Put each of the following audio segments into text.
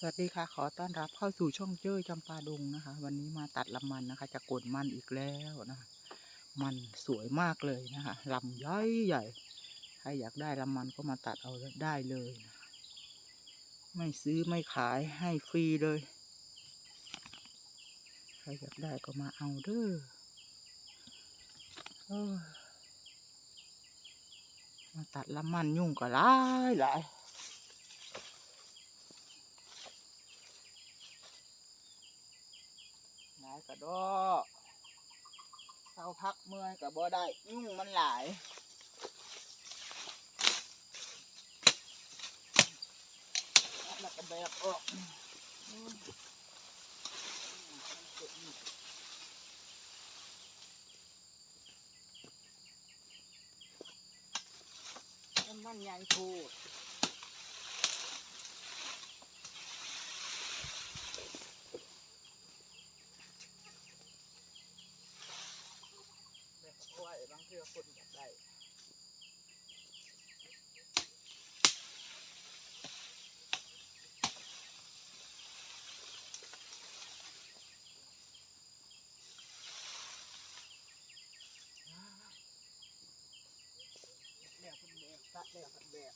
สวัสดีค่ะ ขอต้อนรับเข้าสู่ช่องเจ้ยจำปาดงนะคะ วันนี้มาตัดลำมันนะคะ จะกดมันอีกแล้วนะะมันสวยมากเลยนะคะลำใหญ่ใหญ่ใครอยากได้ลำมันก็มาตัดเอาได้เลยนะไม่ซื้อไม่ขายให้ฟรีเลย ใครอยากได้ก็มาเอาเด้อเออมาตัดลำมันยุ่งก็หลายหลาย หลายกระดอเศร้าพักเมื่อยกับบ่ได้ยุ่งมันหลายแล้วก็แบกออกมันใหญ่โพูด เพื่อคนอยากได้แล้วคนแบกตัดแล้วคนแบก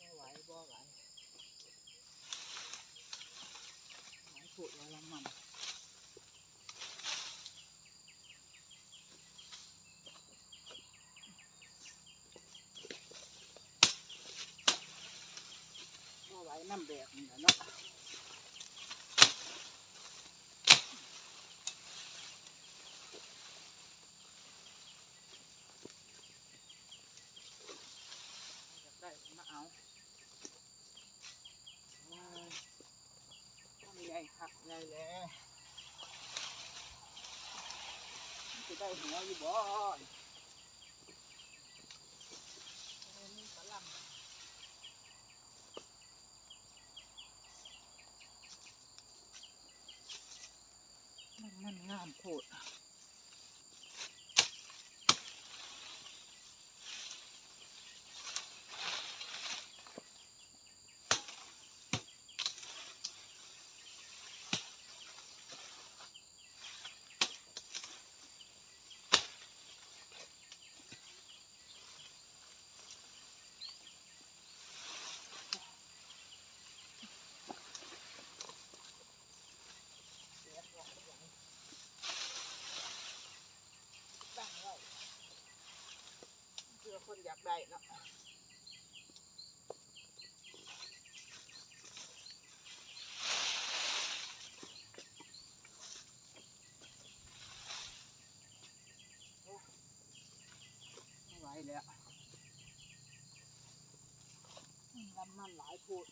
บ่ไหวบ่ไหวไหวพูดแล้วมัน บ่ไหว น้ำแบกนี่แหละเนาะได้มาเอาว้ายต้องใหญ่คักใหญ่แล้วจะได้หัวอยู่บ่เอ้ยนี่กะหล่ำ มันมันงามโพดเสียของหลังตั้งไว้เพื่อคนอยาก ได้เนาะไม่ไหวแล้วลำมันหลายพูด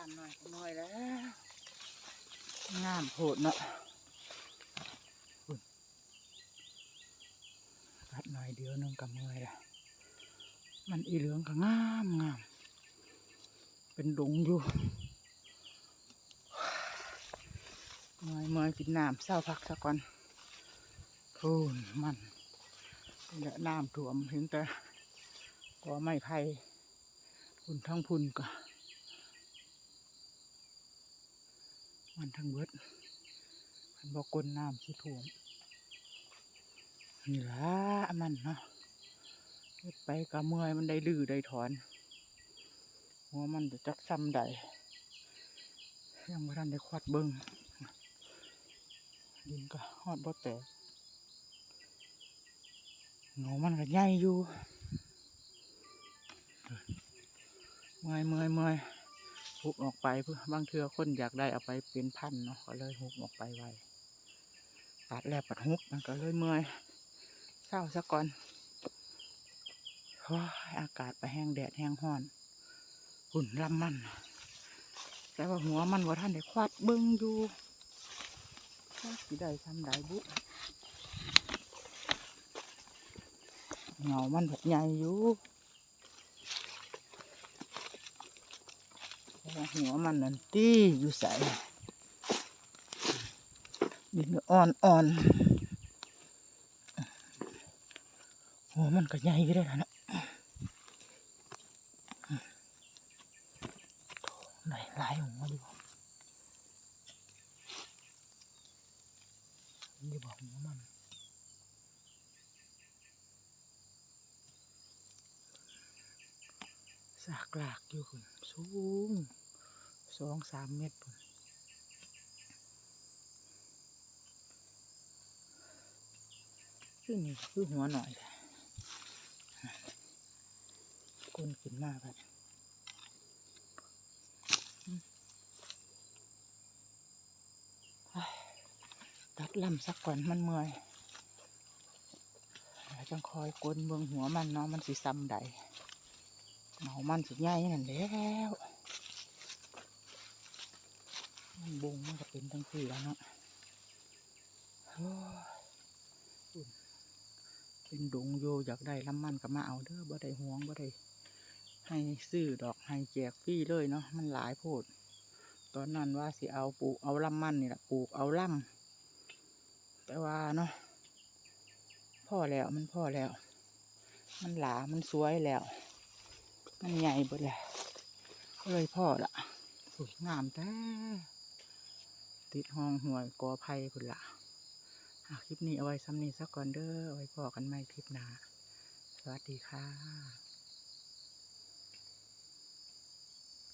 ามหน่อยหน่อยแล้วงามโพดเนาะอัดหน่อยเดียวหนึงกับเมื่อยละมันอีเหลืองก็งามงาม เป็นดงอยู่เมื่อยเมื่อยกินน้ำเศร้าพักสักก่อนพูนมันนี่แหละน้ำท่วมเห็นแต่ก็ไม่ไผ่พุ่นทั้งพุ่นก็ มันทั้งเบิดมันบอกกลน้ำสิถ่วมนี่ละมันเนาะเฮ็ดไปกะเมื่อยมันได้ลือได้ถอนหัวมันจะจักซ้ำใดยังไม่ทันได้ควัดเบิงดินก็ฮอดบ่แตกเงามันก็ใหญ่อยู่เมื่อยเมื่อยเมื่อย หุบออกไปเพื่อบางเทือคนอยากได้เอาไปเป็นพันเนาะก็เลยหุบออกไปไว้ตัดแล้วปัดหุบมันก็เลยเมื่อยเศร้าซะก่อนโอ้อากาศไปแห้งแดดแห้งห้อน หุ่นลำมัน แต่ว่าหัวมันว่าท่านได้ควัดเบิ้งอยู่สิได้ทำได้บุเงามันแบบใหญ่อยู่แต่ว่า หัวมันนั่นตีอยู่ใส่ดินอ่อนอ่อนหัวมันก็ใหญ่อยู่ได้แล้วนะไหนลายหัวดีกว่าดีกว่าหัวมันสากหลากอยู่คุณสูง สองสามเมตรพุ่นคือนี่คือหัวหน่อยแหละก้นขึ้นมากแบบตัดลำสักก่อนมันเมื่อยจังคอยกลนเบืองหัวมันเนาะมันสิซ้ำใดเหมามันสิใหญ่นั่นแล้ว มันบงมันก็เป็นทั้งสี่แล้วเนาะเป็นดงโยอยากได้ลำมันก็มาเอาเด้อบ่ได้ห่วงบ่ได้ให้ซื้อดอกให้แจกฟรีเลยเนาะมันหลายโพด ตอนนั้นว่าสิเอาปลูกเอาลำมันนี่แหละปลูกเอาลำแต่ว่าเนาะพ่อแล้วมันพ่อแล้ว มันหลามันสวยแล้ว มันใหญ่เบิดแล้วก็เลยพ่อละสวยงามแต่ ติดห้องห่วยกอไผ่พุ่นละอะคลิปนี้เอาไว้ซ้ำนี้สักก่อนเด้อเอาไว้พอกันใหม่คลิปหน้า สวัสดีค่ะ